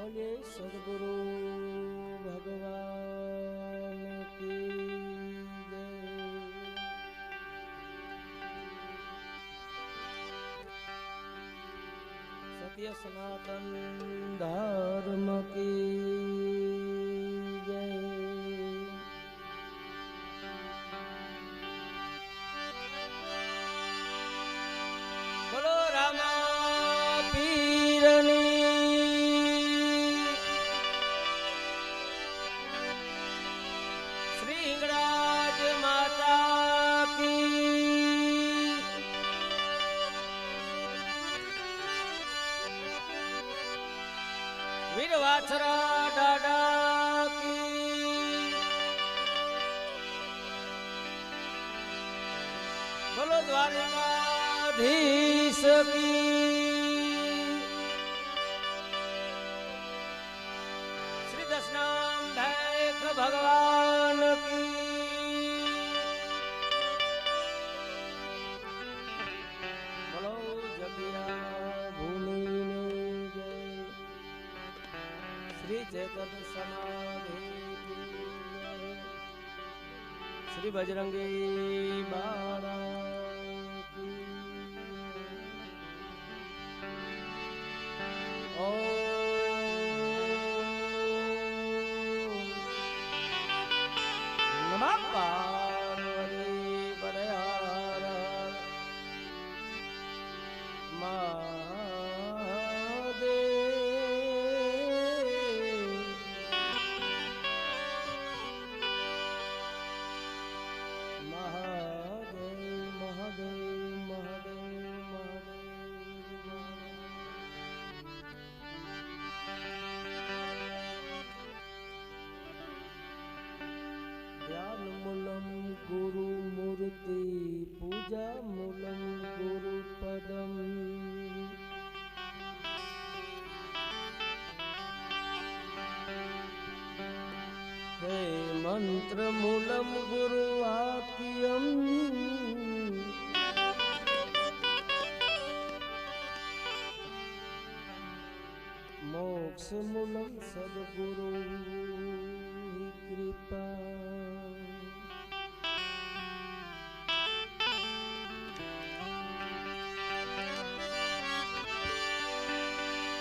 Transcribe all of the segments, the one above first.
બોલે સદગુરુ ભગવાન કી સત્ય સનાતન ધર્મ કી વીર વાછરા દાદા કી. બોલો દ્વારકાધીશ કી. જય. શ્રી બજરંગી બાળા વાક્યમ મોક્ષ મૂલમ સદગુરુ કૃપા.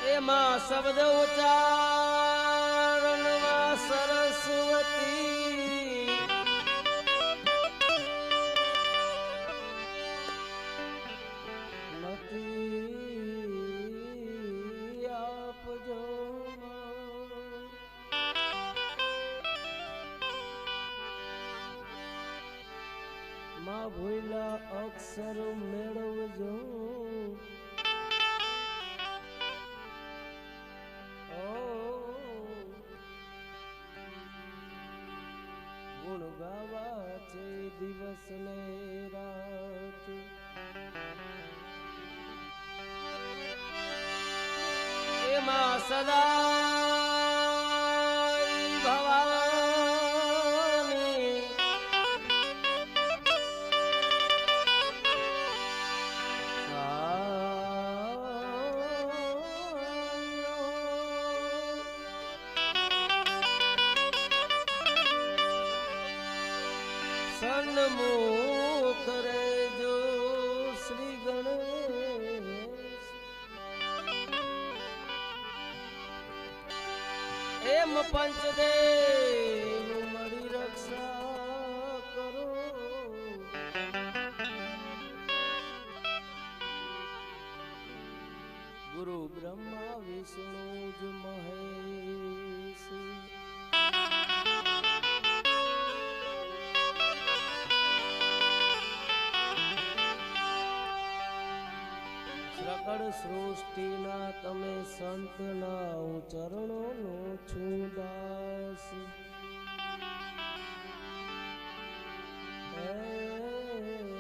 એમાં શબ્દ ઉચ્ચારણમાં અક્ષર મેળવજો. ગુણ ગાવા છે દિવસ ને રાત. એમાં સદા સૃષ્ટિના તમે સંતના હું ચરણોનો છું દાસ. હે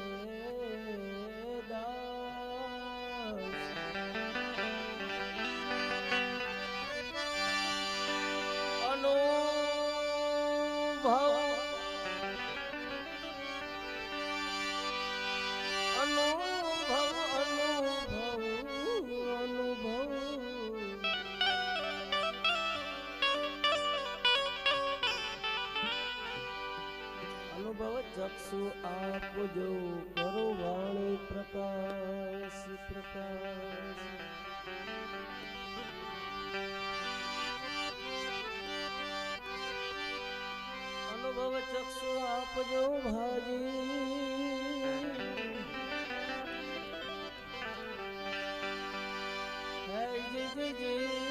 ભવ ચક્ષુ આપજો ભાજી. હે જી જી જી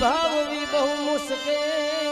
નિભાવવી બહુ મુશ્કેલ.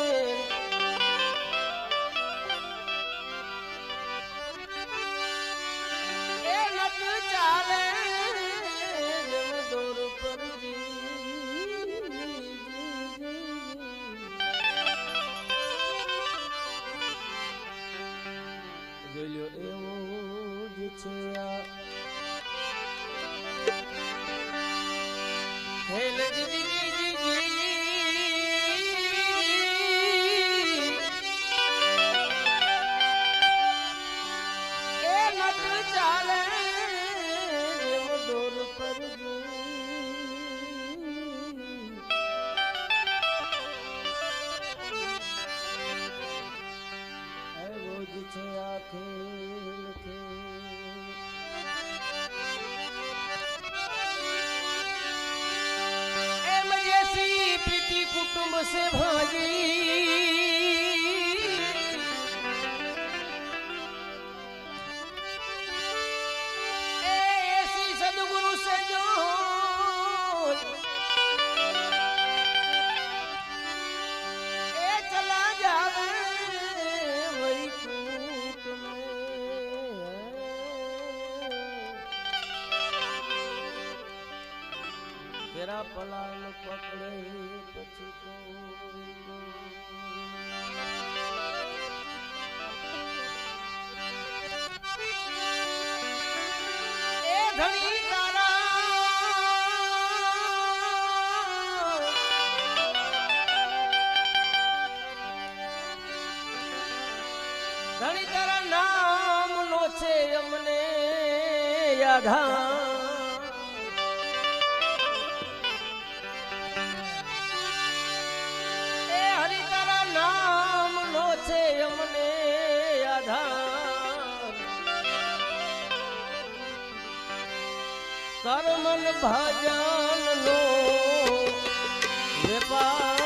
પકડે પછી ધણી તારા નામ નો છે અમને યાધા ભજન લો. વેપાર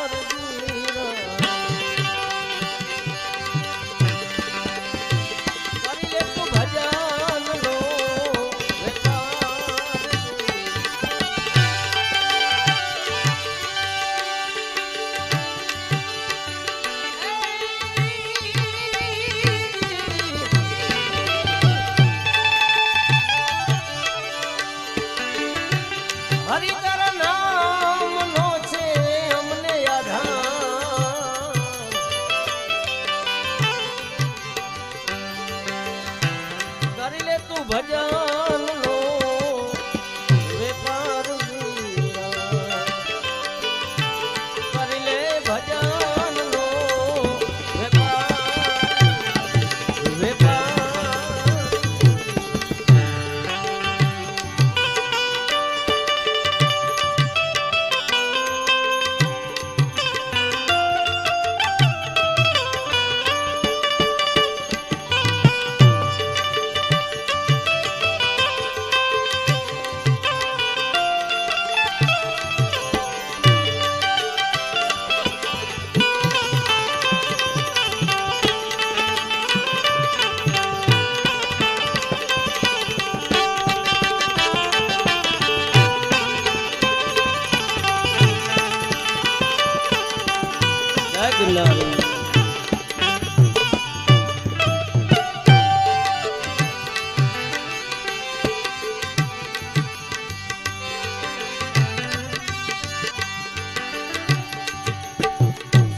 જગનારી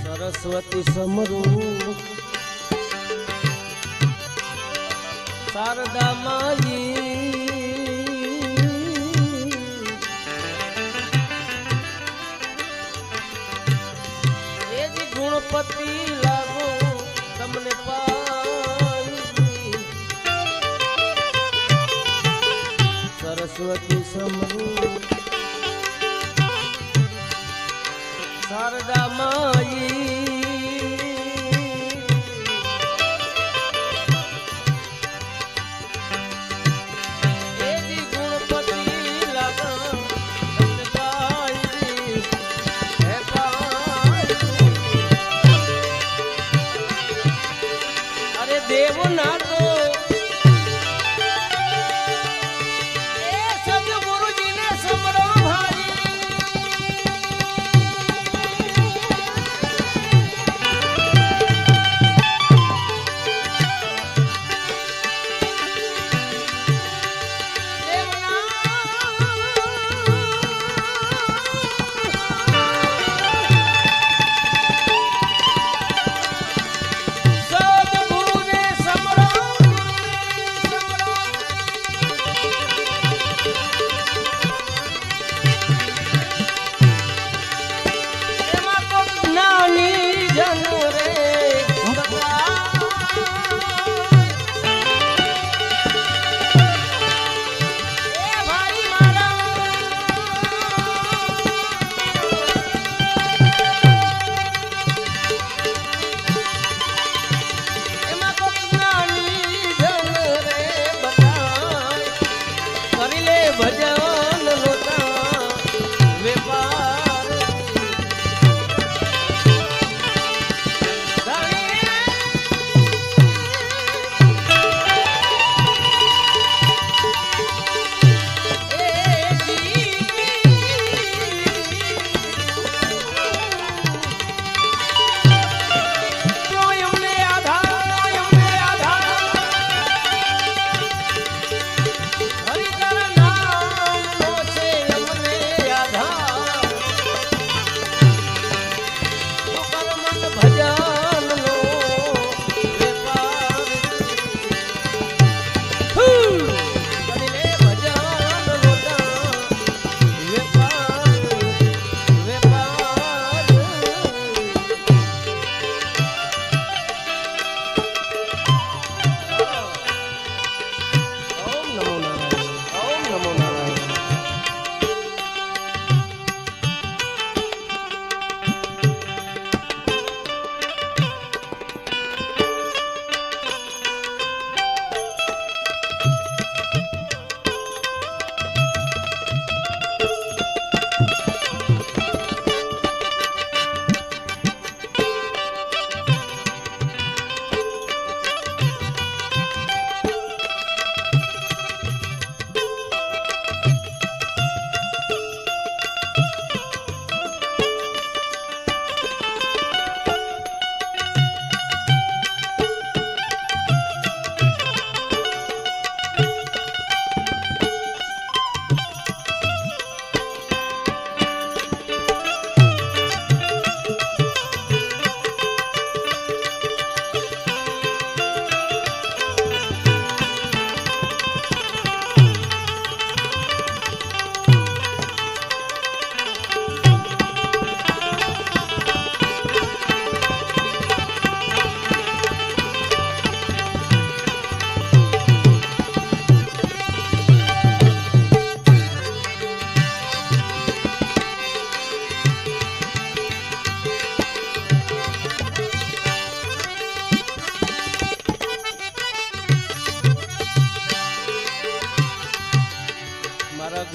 સરસ્વતી સમરૂ શારદા માઈ.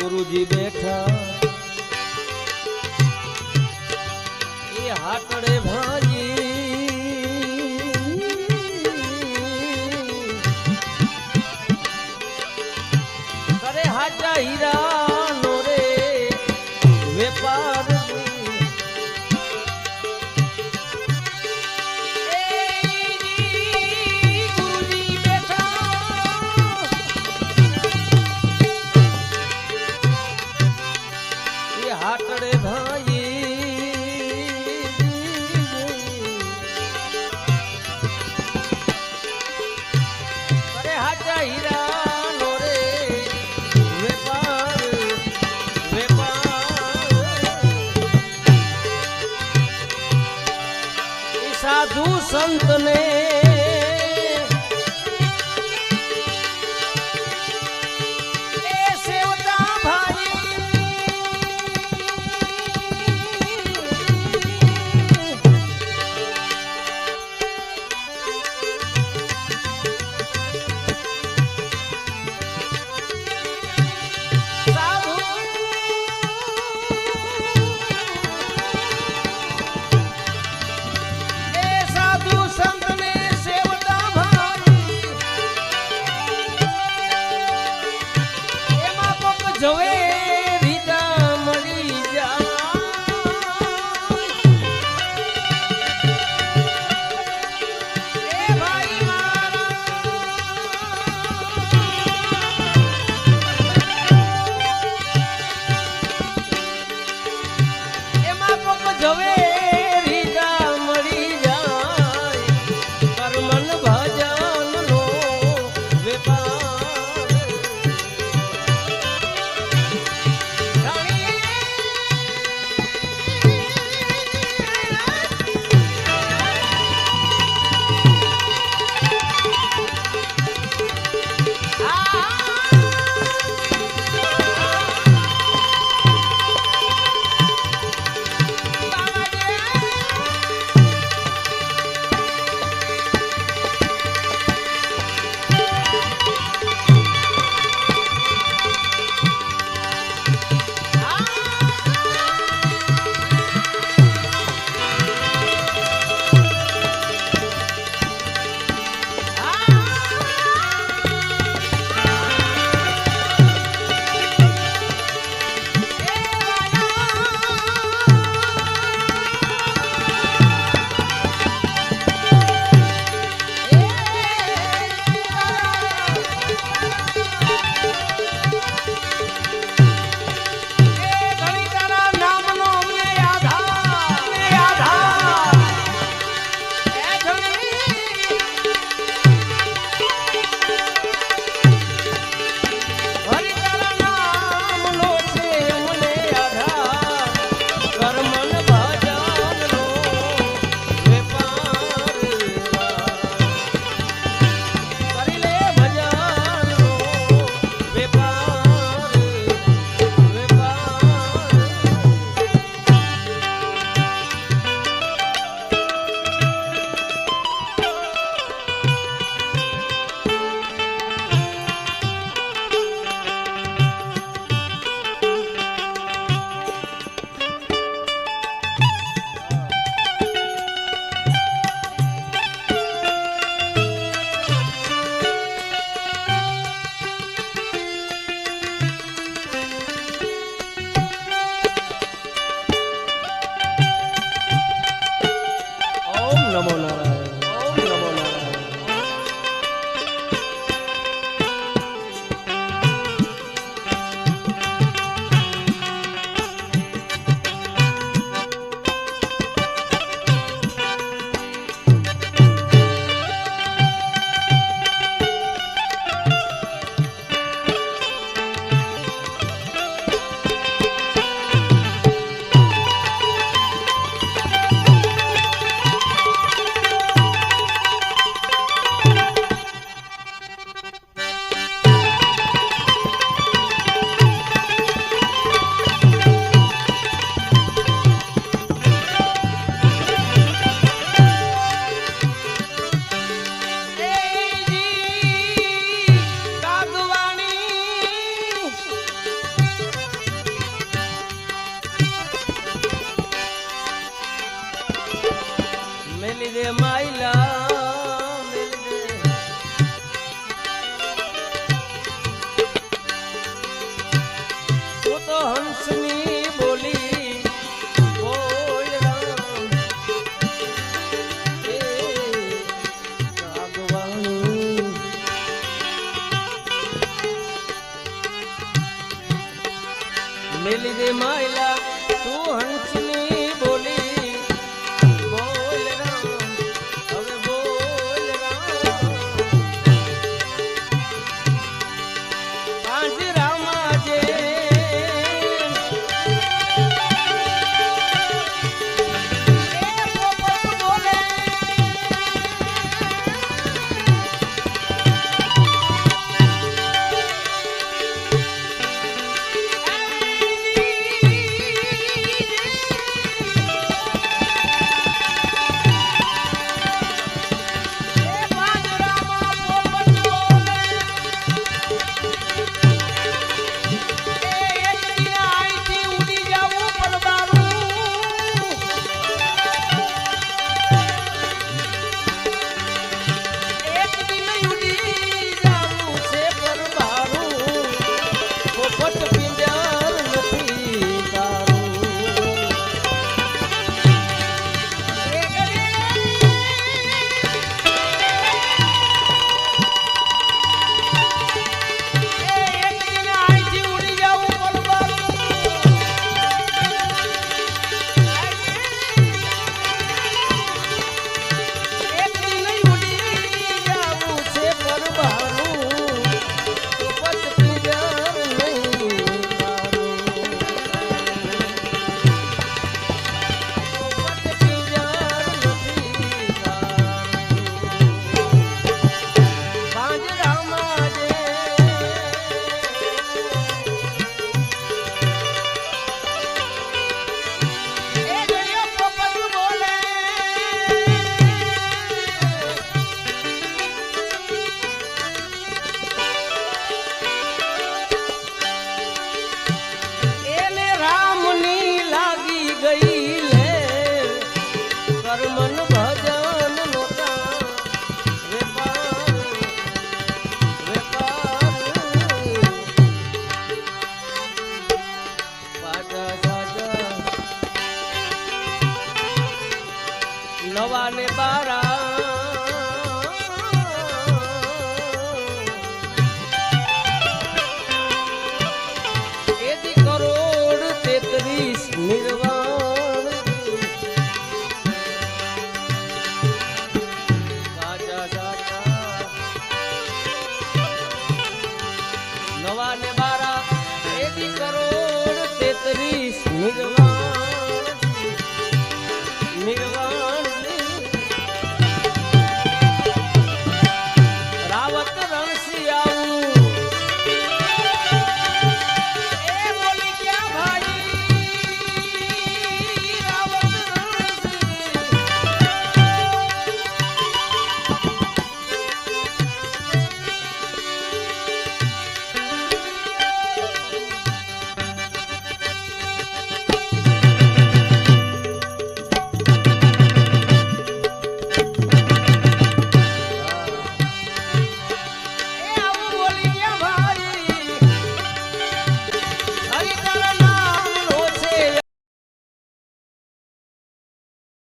ગુરુજી બેઠા. એ હાટડે ભાઈ સંતને